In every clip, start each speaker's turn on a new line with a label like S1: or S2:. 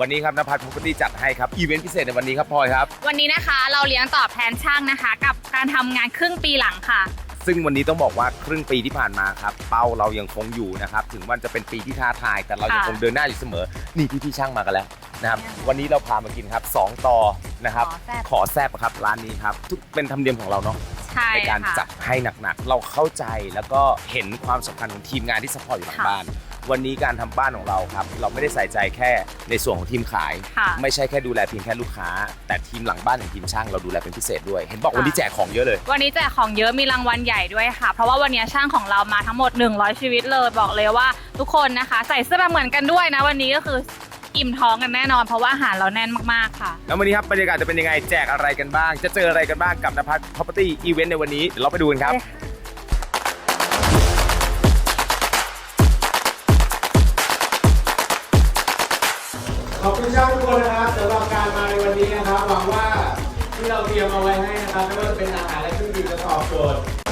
S1: วันนี้ครับนภัทรพ r o p e r t y จัดให้ครับ อีเวนต์พิเศษในวันนี้ครับพลอยครับ
S2: วันนี้นะคะเราเลี้ยงตอบแทนช่างนะคะ กับการทำงานครึ่งปีหลังค่ะ
S1: ซึ่งวันนี้ต้องบอกว่าครึ่งปีที่ผ่านมาครับ เป้าเรายังคงอยู่นะครับ ถึงวันจะเป็นปีที่ท้าทาย แต่เรายัง
S2: ค่ะ
S1: คงเดินหน้าอยู่เสมอนี่พี่ๆช่างมากันแล้วนะครับ วันนี้เราพามากินครับสองต่อนะครับ
S2: ขอแซ่บ
S1: ขอแซบครับร้านนี้ครับทุกเป็นธรรมเนียมของเราเนาะ
S2: ใช่
S1: ในการ
S2: ค่ะ
S1: จัดให้หนักๆ เราเข้าใจแล้วก็เห็นความสำคัญของทีมงานที่สปอร์ตอยู่หลัง
S2: ค่ะ
S1: บ้าน วันนี้การทำบ้านของเราครับ เราไม่ได้ใส่ใจแค่ในส่วนของทีมขาย
S2: ค่ะ
S1: ไม่ใช่แค่ดูแลเพียงแค่ลูกค้า แต่ทีมหลังบ้านอย่างทีมช่างเราดูแลเป็นพิเศษด้วย เห็นบอกวันนี้แจกของเยอะเลย
S2: วันนี้แจกของเยอะมีรางวัลใหญ่ด้วยค่ะ เพราะว่าวันนี้ช่างของเรามาทั้งหมด 100 ชีวิตเลยบอกเลยว่าทุกคนนะคะ ใส่เสื้อมาเหมือนกันด้วยนะวันนี้ก็คือ อิ่มท้องกันแน่นอนเพราะว่าอาหารเราแน่นมากๆค่ะ
S1: แล้ววันนี้ครับบรรยากาศจะเป็นยังไงแจกอะไรกันบ้าง จะเจออะไรกันบ้างกับนภัทร property event ในวันนี้เดี๋ยวเราไปดูกันครับ
S3: ขอบคุณช่างทุกคนนะครับสำหรับการมาในวันนี้นะครับหวังว่าที่เราเตรียมเอาไว้ให้นะครับไม่ว่าจะเป็นอาหารและเครื่องดื่มจะตอบโจทย์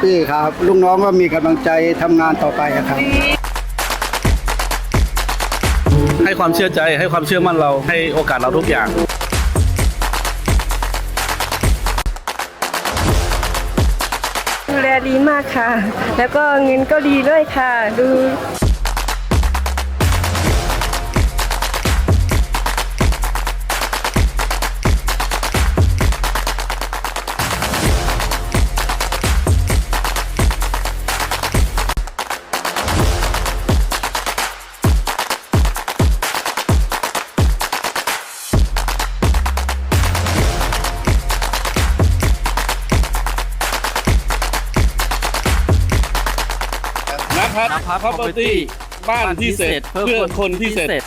S4: ปปี้ครับ ลูกน้องก็มีกำลังใจทำงานต่อไปอะครับ
S5: ให้ความเชื่อใจให้ความเชื่อมั่นเราให้โอกาสเราทุกอย่าง
S6: ดูแลดีมากค่ะ แล้วก็เงินก็ดีด้วยค่ะ ดู
S5: นภัทร property บ้านที่เสร็จเพื่อคนที่เสร็จ